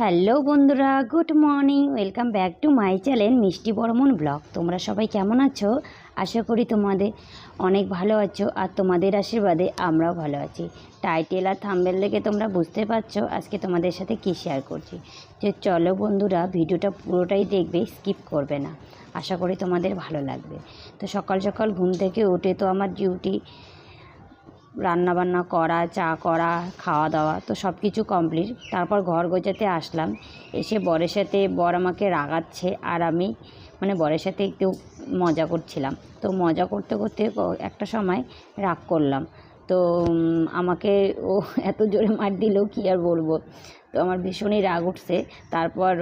Hello বন্ধুরা, good morning. Welcome back to my channel Mishti Barman blog. তোমরা সবাই কেমন আছো? আশা করি তোমাদের অনেক ভালো আছো আর তোমাদের আশীর্বাদে আমরাও ভালো আছি। টাইটেল আর থাম্বেল দেখে তোমরা বুঝতে পারছ আজকে তোমাদের সাথে কী শেয়ার করছি। যে চলো বন্ধুরা, ভিডিওটা পুরোটাই দেখবে স্কিপ করবে না। আশা করি তোমাদের ভালো লাগবে। তো সকাল সকাল ঘুম থেকে উঠে তো আমার ডিউটি রান্না বান্না করা, চা করা খাওয়া দাওয়া তো সব কিছু কমপ্লিট তারপর ঘর গোছাতে আসলাম। এসে বরের সাথে, বর আমাকে রাগাচ্ছে আর আমি মানে বরের সাথে একটু মজা করছিলাম। তো মজা করতে করতে একটা সময় রাগ করলাম। তো আমাকে ও এত জোরে মার দিল, কী আর বলব? তো আমার ভীষণই রাগ উঠছে। তারপর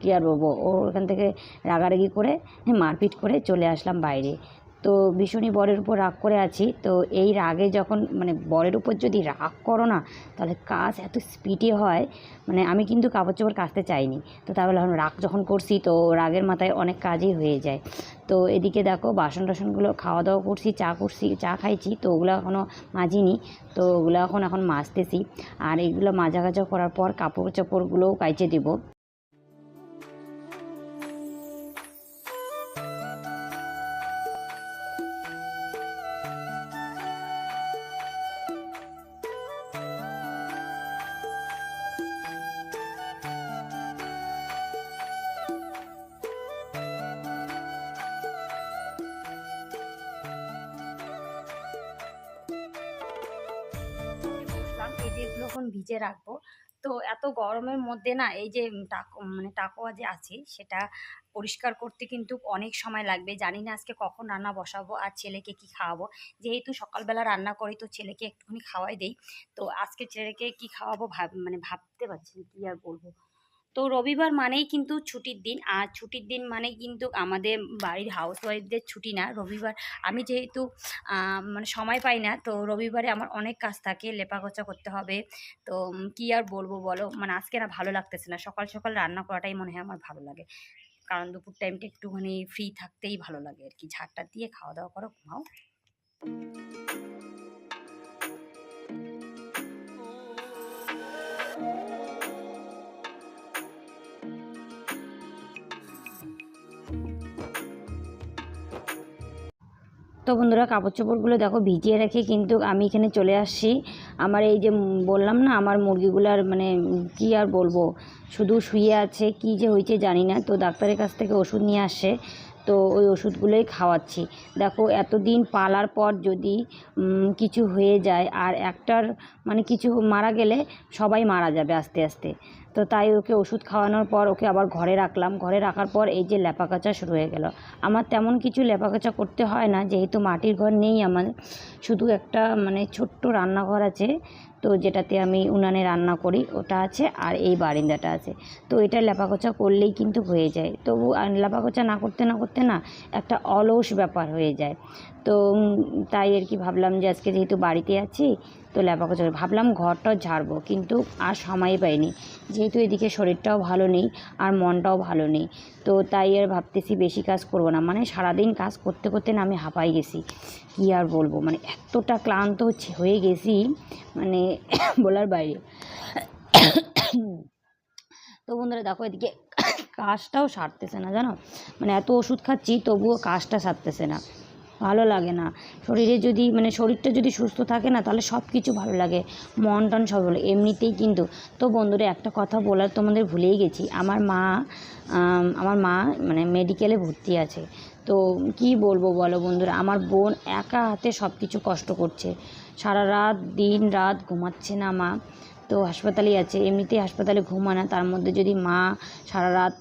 কী আর বলব? ও ওখান থেকে রাগারাগি করে মারপিট করে চলে আসলাম বাইরে। তো ভীষণই বরের উপর রাগ করে আছি। তো এই রাগে যখন মানে বরের উপর যদি রাগ করো না, তাহলে কাজ এত স্পিডে হয় মানে আমি কিন্তু কাপড় চোপড় কাচতে চাইনি। তো তাহলে এখন রাগ যখন করছি, তো রাগের মাথায় অনেক কাজই হয়ে যায়। তো এদিকে দেখো বাসন টাসনগুলো খাওয়া দাওয়া করছি, চা করছি, চা খাইছি, তো ওগুলো এখনও মাজিনি। তো ওগুলো এখন এখন মাজতেছি। আর এগুলো মাজা করার পর কাপড় চোপড়গুলোও কাইচে দেবো। এগুলো এখন ভিজে রাখব। তো এত গরমের মধ্যে না, এই যে টাকো মানে টাকোয়া যে আছে, সেটা পরিষ্কার করতে কিন্তু অনেক সময় লাগবে। জানি না আজকে কখন রান্না বসাবো আর ছেলেকে কি খাওয়াবো। যেহেতু সকালবেলা রান্না করি, তো ছেলেকে একটুখানি খাওয়াই দেই। তো আজকে ছেলেকে কি খাওয়াবো ভাব মানে ভাবতে পারছি কি আর বলব। তো রবিবার মানেই কিন্তু ছুটির দিন। আর ছুটির দিন মানে কিন্তু আমাদের বাড়ির হাউস ওয়াইফদের ছুটি না। রবিবার আমি যেহেতু মানে সময় পাই না, তো রবিবারে আমার অনেক কাজ থাকে, লেপাগোছা করতে হবে। তো কি আর বলব বলো? মানে আজকে না ভালো লাগতেছে না। সকাল সকাল রান্না করাটাই মনে হয় আমার ভালো লাগে। কারণ দুপুর টাইমটা একটুখানি ফ্রি থাকতেই ভালো লাগে আর কি। ঝাড়টা দিয়ে খাওয়া দাওয়া করো, ঘুমাও। তো বন্ধুরা কাপড় চোপড়গুলো দেখো ভিজিয়ে রেখে কিন্তু আমি এখানে চলে আসছি। আমার এই যে বললাম না, আমার মুরগিগুলার মানে কি আর বলব? শুধু শুয়ে আছে, কি যে হয়েছে জানি না। তো ডাক্তারের কাছ থেকে ওষুধ নিয়ে আসে, তো ওই ওষুধগুলোই খাওয়াচ্ছি। দেখো এতদিন পালার পর যদি কিছু হয়ে যায়, আর একটার মানে কিছু মারা গেলে সবাই মারা যাবে আস্তে আস্তে। তো তাই ওকে ওষুধ খাওয়ানোর পর ওকে আবার ঘরে রাখলাম। ঘরে রাখার পর এই যে ল্যাপাকাচা শুরু হয়ে গেল। আমার তেমন কিছু ল্যাপাকাচা করতে হয় না, যেহেতু মাটির ঘর নেই আমার। শুধু একটা মানে ছোট্ট রান্নাঘর আছে, তো যেটাতে আমি উনানে রান্না করি। ওটা আছে আর এই বারিন্দাটা আছে। তো এটা লেপাকোচা করলেই কিন্তু হয়ে যায়। তবু লেপাকোচা না করতে না করতে না একটা অলস ব্যাপার হয়ে যায়। তো তাই আর কি ভাবলাম যে আজকে যেহেতু বাড়িতে আছি তো লেপাকোচা ভাবলাম ঘরটা ঝাড়বো, কিন্তু আর সময় পাইনি। যেহেতু এদিকে শরীরটাও ভালো নেই আর মনটাও ভালো নেই, তো তাই আর ভাবতেছি বেশি কাজ করব না। মানে সারাদিন কাজ করতে করতে না আমি হাঁপাই গেছি। কী আর বলব? মানে এতটা ক্লান্ত হচ্ছে, হয়ে গেছি মানে বলার বাইরে। তো বন্ধুরা, দেখো এদিকে কাজটাও সারতেছে না, জানো? মানে এত ওষুধ খাচ্ছি, তবুও কাজটা সারতেছে না। ভালো লাগে না। শরীরে যদি মানে শরীরটা যদি সুস্থ থাকে না, তাহলে সব কিছু ভালো লাগে। মন টন সব ভালো এমনিতেই কিন্তু, তো বন্ধুরা একটা কথা বলার তোমাদের ভুলেই গেছি। আমার মা আমার মা মানে মেডিকেলে ভর্তি আছে। তো কি বলব বলো বন্ধুরা, আমার বোন একা হাতে সব কিছু কষ্ট করছে। সারা রাত, দিন রাত ঘুমাচ্ছে না মা। তো হাসপাতালেই আছে। এমনিতেই হাসপাতালে ঘুমায় না। তার মধ্যে যদি মা সারা রাত,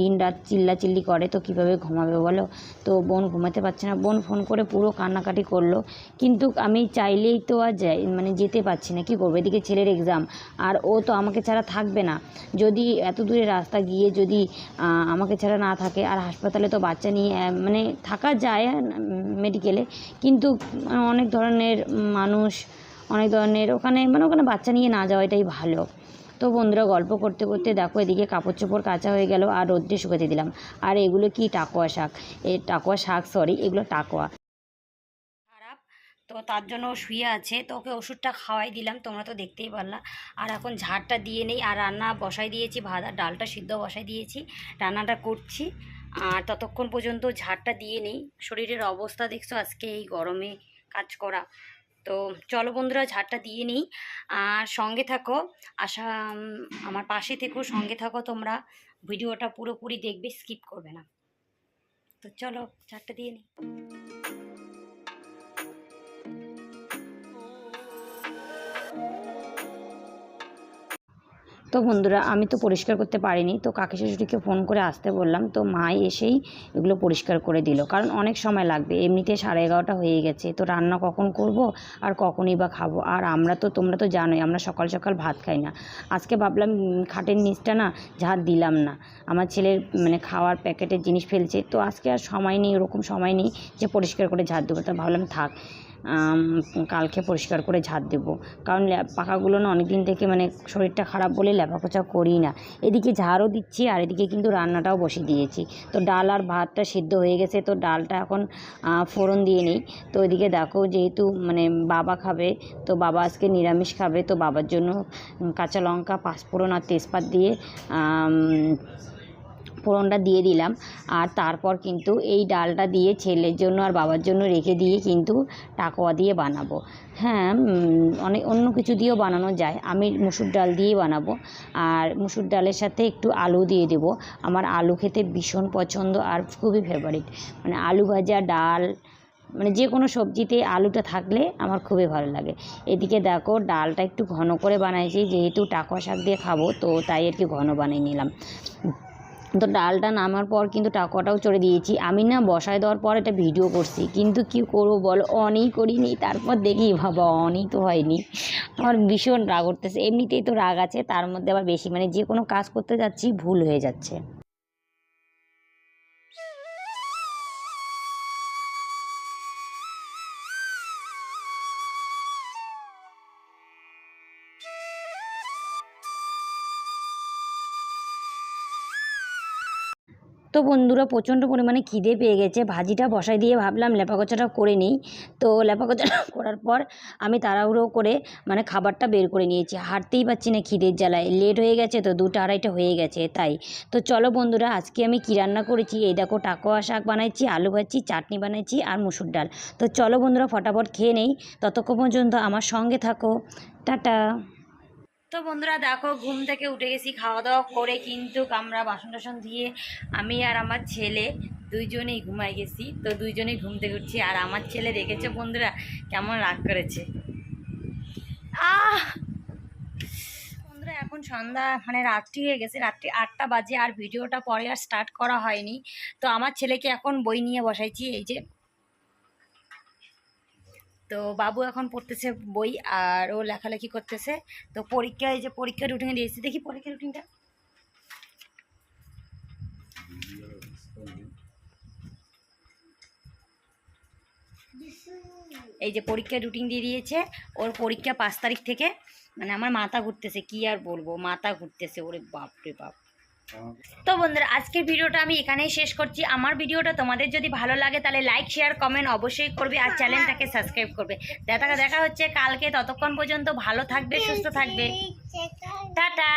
দিন রাত চিল্লা চিল্লি করে, তো কীভাবে ঘুমাবে বলো? তো বোন ঘুমাতে পারছে না। বোন ফোন করে পুরো কান্নাকাটি করল। কিন্তু আমি চাইলেই তো আর যাই মানে যেতে পারছি না। কী করব? এদিকে ছেলের এক্সাম আর ও তো আমাকে ছাড়া থাকবে না। যদি এত দূরে রাস্তা গিয়ে যদি আমাকে ছাড়া না থাকে, আর হাসপাতালে তো বাচ্চা নিয়ে মানে থাকা যায় মেডিকেলে কিন্তু অনেক ধরনের মানুষ অনেক ধরনের ওখানে মানে ওখানে বাচ্চা নিয়ে না যাওয়াটাই ভালো। তো বন্ধুরা গল্প করতে করতে দেখো এদিকে কাপড় চোপড় কাচা হয়ে গেল আর রোদ্রে শুকাতে দিলাম। আর এগুলো কি টাকোয়া শাক? এ টাকোয়া শাক সরি এগুলো টাকোয়া। তো তার জন্য শুয়ে আছে, তো ওকে ওষুধটা খাওয়াই দিলাম, তোমরা তো দেখতেই পারলা। আর এখন ঝাড়টা দিয়ে নেই, আর রান্না বসাই দিয়েছি, ভাত আর ডালটা সিদ্ধ বসাই দিয়েছি, রান্নাটা করছি। আর ততক্ষণ পর্যন্ত ঝাড়টা দিয়ে নেই। শরীরের অবস্থা দেখছ, আজকে এই গরমে কাজ করা। তো চলো বন্ধুরা ঝাড়টা দিয়ে নিই। আর সঙ্গে থাকো, আশা আমার পাশে থেকেও সঙ্গে থাকো তোমরা। ভিডিওটা পুরোপুরি দেখবে, স্কিপ করবে না। তো চলো ঝাড়টা দিয়ে নিই। তো বন্ধুরা, আমি তো পরিষ্কার করতে পারিনি। তো কাকি শাশুড়িকে ফোন করে আসতে বললাম, তো মা এসেই এগুলো পরিষ্কার করে দিল। কারণ অনেক সময় লাগবে, এমনিতে সাড়ে এগারোটা হয়ে গেছে, তো রান্না কখন করব আর কখনই বা খাব? আর আমরা তো, তোমরা তো জানোই, আমরা সকাল সকাল ভাত খাই না। আজকে ভাবলাম খাটের নিচটা না ঝাড় দিলাম না। আমার ছেলের মানে খাওয়ার প্যাকেটের জিনিস ফেলছে, তো আজকে আর সময় নেই, ওরকম সময় নেই যে পরিষ্কার করে ঝাড় দেবো। তো ভাবলাম থাক। কালকে পরিষ্কার করে ঝাড় দেবো। কারণ পাখাগুলো না অনেক দিন থেকে মানে শরীরটা খারাপ বলে ল্যাপাকোচা করি না। এদিকে ঝাড়ও দিচ্ছি আর এদিকে কিন্তু রান্নাটাও বসিয়ে দিয়েছি। তো ডাল আর ভাতটা সিদ্ধ হয়ে গেছে, তো ডালটা এখন ফোড়ন দিয়ে নিই। তো এদিকে দেখো যেহেতু মানে বাবা খাবে, তো বাবা আজকে নিরামিষ খাবে, তো বাবার জন্য কাঁচা লঙ্কা, পাঁচফোড়ন আর তেজপাত দিয়ে ফোড়নটা দিয়ে দিলাম। আর তারপর কিন্তু এই ডালটা দিয়ে ছেলের জন্য আর বাবার জন্য রেখে দিয়ে কিন্তু টাকোয়া দিয়ে বানাবো। হ্যাঁ অনেক অন্য কিছু দিয়েও বানানো যায়। আমি মুসুর ডাল দিয়েই বানাবো। আর মুসুর ডালের সাথে একটু আলু দিয়ে দেবো। আমার আলু খেতে ভীষণ পছন্দ আর খুবই ফেভারিট মানে আলু ভাজা ডাল মানে যে কোনো সবজিতে আলুটা থাকলে আমার খুবই ভালো লাগে। এদিকে দেখো ডালটা একটু ঘন করে বানাইছি। যেহেতু টাকোয়া শাক দিয়ে খাব, তো তাই আর কি ঘন বানিয়ে নিলাম। তো ডালটা নামার পর কিন্তু টাকাটাও চড়ে দিয়েছি। আমি না বসায় দেওয়ার পর এটা ভিডিও করছি। কিন্তু কি করব বলো? অনেই করিনি। তারপর দেখি, বাবা অনেক তো হয়নি। আমার ভীষণ রাগ উঠতেছে। এমনিতেই তো রাগ আছে। তার মধ্যে আবার বেশি মানে যে কোনো কাজ করতে যাচ্ছি, ভুল হয়ে যাচ্ছে। তো বন্ধুরা প্রচণ্ড পরিমাণে খিদে পেয়ে গেছে। ভাজিটা বসাই দিয়ে ভাবলাম লেপাকোচাটা করে নিই। তো লেপাকোচাটা করার পর আমি তাড়াহুড়ো করে মানে খাবারটা বের করে নিয়েছি। হাঁটতেই পারছি না খিদের জ্বালায়। লেট হয়ে গেছে তো দুটো আড়াইটা হয়ে গেছে তাই। তো চলো বন্ধুরা আজকে আমি কী রান্না করেছি? এই দেখো টাকোয়া শাক বানাইছি, আলু ভাজছি, চাটনি বানাইছি আর মুসুর ডাল। তো চলো বন্ধুরা ফটাফট খেয়ে নেই। ততক্ষণ পর্যন্ত আমার সঙ্গে থাকো। টাটা। তো বন্ধুরা দেখো, ঘুম থেকে উঠে গেছি খাওয়া দাওয়া করে কিন্তু আমরা বাসন টাসন দিয়ে আমি আর আমার ছেলে দুইজনেই ঘুমাই গেছি। তো দুইজনেই ঘুম থেকে উঠছি আর আমার ছেলে দেখেছে বন্ধুরা কেমন রাগ করেছে। আহ! বন্ধুরা এখন সন্ধ্যা মানে রাত্রি হয়ে গেছে, রাত্রি আটটা বাজে আর ভিডিওটা পরে আর স্টার্ট করা হয়নি। তো আমার ছেলেকে এখন বই নিয়ে বসাইছি, এই যে তো বাবু এখন পড়তেছে বই আর ও লেখালেখি করতেছে। তো পরীক্ষা, এই যে পরীক্ষার রুটিন দিয়েছি। দেখি পরীক্ষার রুটিনটা এই যে পরীক্ষার রুটিন দিয়ে দিয়েছে। ওর পরীক্ষা পাঁচ তারিখ থেকে। মানে আমার মাথা ঘুরতেছে, কি আর বলব? মাথা ঘুরতেছে, ওরে বাপরে বাপ। তো বন্ধুরা আজকের ভিডিওটা আমি এখানেই শেষ করছি। আমার ভিডিওটা তোমাদের যদি ভালো লাগে তাহলে লাইক শেয়ার কমেন্ট অবশ্যই করবে আর চ্যানেলটাকে সাবস্ক্রাইব করবে। দেখা দেখা হচ্ছে কালকে। ততক্ষণ পর্যন্ত ভালো থাকবে সুস্থ থাকবে। টাটা।